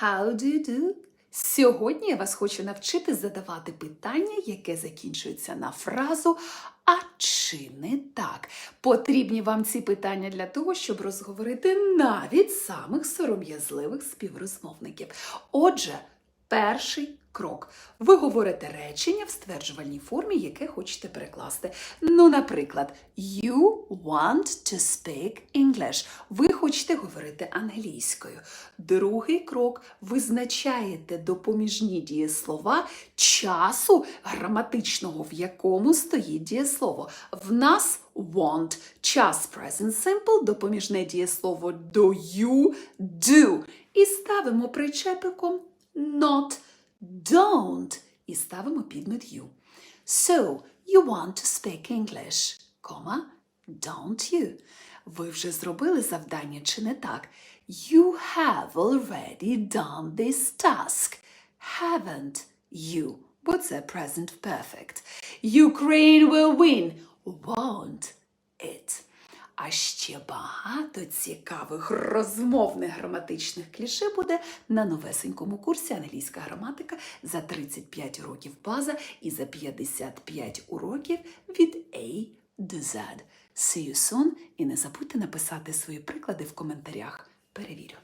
How do you do? Сьогодні я вас хочу навчити задавати питання, яке закінчується на фразу А чи не так? Потрібні вам ці питання для того, щоб розговорити навіть самих сором'язливих співрозмовників. Отже, перший крок. Ви говорите речення в стверджувальній формі, яке хочете перекласти. Ну, наприклад, You want to speak English. Ви хочете говорити англійською. Другий крок визначаєте допоміжні дієслова часу граматичного, в якому стоїть дієслово. В нас want, час present simple, допоміжне дієслово do you, do. І ставимо причепиком not, don't. І ставимо підмет you. So, you want to speak English, кома, don't you. Ви вже зробили завдання чи не так? You have already done this task. Haven't you? Бо це present perfect. Ukraine will win. Won't it? А ще багато цікавих розмовних граматичних кліше буде на новесенькому курсі англійська граматика за 35 років база і за 55 уроків від A до Z. See you soon і не забудьте написати свої приклади в коментарях. Перевірю.